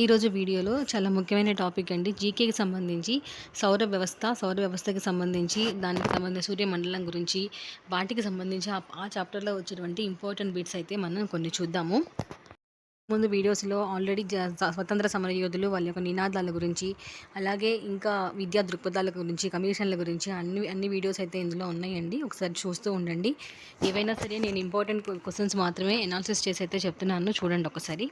ఈరోజు వీడియోలో చాలా ముఖ్యమైన టాపిక్ అండి. జీకేకి సంబంధించి సౌర వ్యవస్థ సౌర వ్యవస్థకి సంబంధించి దానికి సంబంధించిన సూర్యమండలం గురించి వాటికి సంబంధించి ఆ చాప్టర్లో వచ్చినటువంటి ఇంపార్టెంట్ బిట్స్ అయితే మనం కొన్ని చూద్దాము. ముందు వీడియోస్లో ఆల్రెడీ స్వతంత్ర సమర యోధులు వాళ్ళ యొక్క నినాదాల గురించి అలాగే ఇంకా విద్యా దృక్పథాల గురించి కమిషన్ల గురించి అన్ని అన్ని వీడియోస్ అయితే ఇందులో ఉన్నాయండి. ఒకసారి చూస్తూ ఉండండి. ఏవైనా సరే నేను ఇంపార్టెంట్ క్వశ్చన్స్ మాత్రమే ఎనాలిసిస్ చేసి అయితే చెప్తున్నాను. చూడండి ఒకసారి.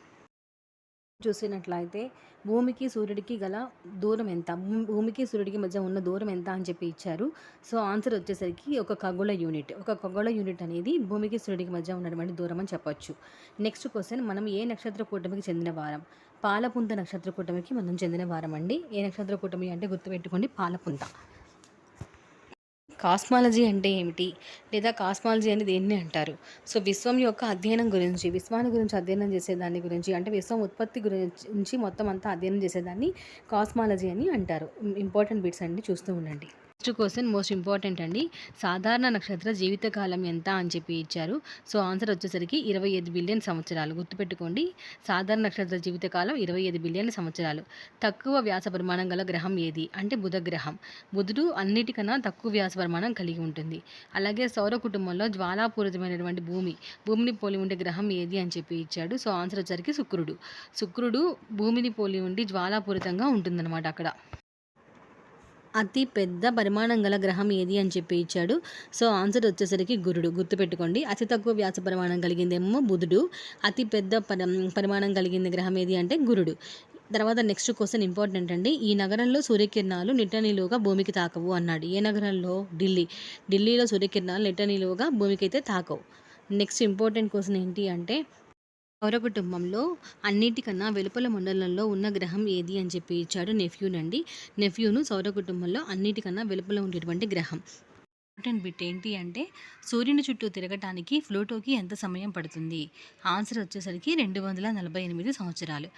చూసినట్లయితే భూమికి సూర్యుడికి గల దూరం ఎంత? భూమికి సూర్యుడికి మధ్య ఉన్న దూరం ఎంత అని చెప్పి ఇచ్చారు. సో ఆన్సర్ వచ్చేసరికి ఒక ఖగోళ యూనిట్. ఒక ఖగోళ యూనిట్ అనేది భూమికి సూర్యుడికి మధ్య ఉన్నటువంటి దూరం అని చెప్పొచ్చు. నెక్స్ట్ క్వశ్చన్ మనం ఏ నక్షత్ర కూటమికి చెందిన వారం? పాలపుంత నక్షత్ర కూటమికి మనం చెందిన వారం అండి. ఏ నక్షత్ర కూటమి అంటే గుర్తుపెట్టుకోండి పాలపుంత. కాస్మాలజీ అంటే ఏమిటి? లేదా కాస్మాలజీ అని దేన్ని అంటారు? సో విశ్వం యొక్క అధ్యయనం గురించి విశ్వాన్ని గురించి అధ్యయనం చేసేదాన్ని గురించి అంటే విశ్వం ఉత్పత్తి గురించి మొత్తం అంతా అధ్యయనం చేసేదాన్ని కాస్మాలజీ అని అంటారు. ఇంపార్టెంట్ బిట్స్ అండి చూస్తూ ఉండండి. నెక్స్ట్ క్వశ్చన్ మోస్ట్ ఇంపార్టెంట్ అండి. సాధారణ నక్షత్ర జీవితకాలం ఎంత అని చెప్పి ఇచ్చారు. సో ఆన్సర్ వచ్చేసరికి ఇరవై ఐదు బిలియన్ సంవత్సరాలు. గుర్తుపెట్టుకోండి. సాధారణ నక్షత్ర జీవితకాలం ఇరవై ఐదు బిలియన్ సంవత్సరాలు. తక్కువ వ్యాస పరిమాణం గల గ్రహం ఏది? అంటే బుధ గ్రహం బుధుడు అన్నిటికన్నా తక్కువ వ్యాస పరిమాణం కలిగి ఉంటుంది. అలాగే సౌర కుటుంబంలో జ్వాలాపూరితమైనటువంటి భూమి భూమిని పోలి ఉండే గ్రహం ఏది అని చెప్పి ఇచ్చాడు. సో ఆన్సర్ వచ్చేసరికి శుక్రుడు. శుక్రుడు భూమిని పోలి ఉండి జ్వాలాపూరితంగా ఉంటుందన్నమాట అక్కడ. అతి పెద్ద పరిమాణం గల గ్రహం ఏది అని చెప్పి ఇచ్చాడు. సో ఆన్సర్ వచ్చేసరికి గురుడు. గుర్తుపెట్టుకోండి. అతి తక్కువ వ్యాస పరిమాణం కలిగిందేమో బుధుడు. అతి పెద్ద పరి పరిమాణం కలిగింది గ్రహం ఏది అంటే గురుడు. తర్వాత నెక్స్ట్ క్వశ్చన్ ఇంపార్టెంట్ అండి. ఈ నగరంలో సూర్యకిరణాలు నిట్టనిలువుగా భూమికి తాకవు అన్నాడు. ఏ నగరంలో? ఢిల్లీ. ఢిల్లీలో సూర్యకిరణాలు నిట్టనిలువుగా భూమికి అయితే తాకవు. నెక్స్ట్ ఇంపార్టెంట్ క్వశ్చన్ ఏంటి అంటే సౌర కుటుంబంలో అన్నిటికన్నా వెలుపల మండలంలో ఉన్న గ్రహం ఏది అని చెప్పి ఇచ్చాడు నెఫ్యూనండి. నెఫ్యూను సౌర కుటుంబంలో అన్నిటికన్నా వెలుపల ఉండేటువంటి గ్రహం. ఇంపార్టెంట్ బిట్ ఏంటి అంటే సూర్యుని చుట్టూ తిరగటానికి ఫ్లూటోకి ఎంత సమయం పడుతుంది? ఆన్సర్ వచ్చేసరికి రెండు వందల నలభై ఎనిమిది సంవత్సరాలు.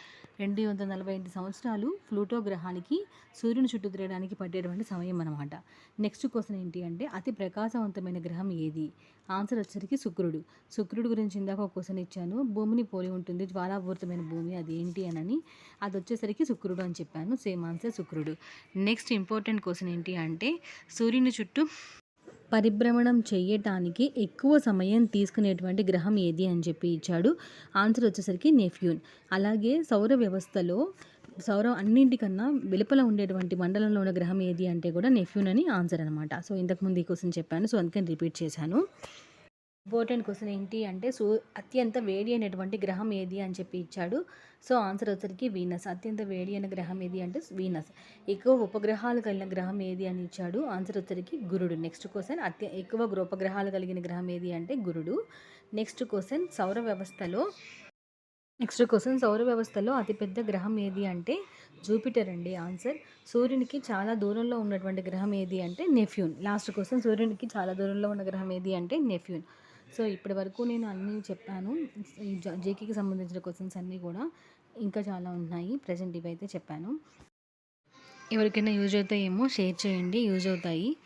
రెండు వందల నలభై ఎనిమిది సంవత్సరాలు ఫ్లూటో గ్రహానికి సూర్యుని చుట్టూ తిరగడానికి పట్టేటువంటి సమయం అనమాట నెక్స్ట్ క్వశ్చన్ ఏంటి అంటే అతి ప్రకాశవంతమైన గ్రహం ఏది? ఆన్సర్ వచ్చేసరికి శుక్రుడు. శుక్రుడు గురించి ఇందాక ఒక క్వశ్చన్ ఇచ్చాను. భూమిని పోలి ఉంటుంది జ్వాలాపూరితమైన భూమి అది ఏంటి అని అది వచ్చేసరికి శుక్రుడు అని చెప్పాను. సేమ్ ఆన్సర్ శుక్రుడు. నెక్స్ట్ ఇంపార్టెంట్ క్వశ్చన్ ఏంటి అంటే సూర్యుని చుట్టూ పరిభ్రమణం చేయటానికి ఎక్కువ సమయం తీసుకునేటువంటి గ్రహం ఏది అని చెప్పి ఇచ్చాడు. ఆన్సర్ వచ్చేసరికి నెఫ్యూన్. అలాగే సౌర వ్యవస్థలో సౌరం అన్నింటికన్నా వెలుపల ఉండేటువంటి మండలంలో ఉన్న గ్రహం ఏది అంటే కూడా నెఫ్యూన్ అని ఆన్సర్ అనమాట సో ఇంతకుముందు ఈ క్వశ్చన్ చెప్పాను. సో అందుకని రిపీట్ చేశాను. ఇంపార్టెంట్ క్వశ్చన్ ఏంటి అంటే సూ అత్యంత వేడి అయినటువంటి గ్రహం ఏది అని చెప్పి ఇచ్చాడు. సో ఆన్సర్ వచ్చరికి వీనస్. అత్యంత వేడి అయిన గ్రహం ఏది అంటే వీనస్. ఎక్కువ ఉపగ్రహాలు కలిగిన గ్రహం ఏది అని ఇచ్చాడు. ఆన్సర్ వచ్చరికి గురుడు. నెక్స్ట్ క్వశ్చన్ అత్య ఎక్కువ ఉపగ్రహాలు కలిగిన గ్రహం ఏది అంటే గురుడు. నెక్స్ట్ క్వశ్చన్ సౌర వ్యవస్థలో నెక్స్ట్ క్వశ్చన్ సౌర వ్యవస్థలో అతిపెద్ద గ్రహం ఏది అంటే జూపిటర్ అండి ఆన్సర్. సూర్యునికి చాలా దూరంలో ఉన్నటువంటి గ్రహం ఏది అంటే నెఫ్యూన్. లాస్ట్ క్వశ్చన్ సూర్యునికి చాలా దూరంలో ఉన్న గ్రహం ఏది అంటే నెఫ్యూన్. సో ఇప్పటి వరకు నేను అన్నీ చెప్పాను. ఈ జేకేకి సంబంధించిన క్వశ్చన్స్ అన్నీ కూడా ఇంకా చాలా ఉన్నాయి. ప్రజెంట్ ఇవైతే చెప్పాను. ఎవరికైనా యూజ్ అవుతాయేమో షేర్ చేయండి. యూజ్ అవుతాయి.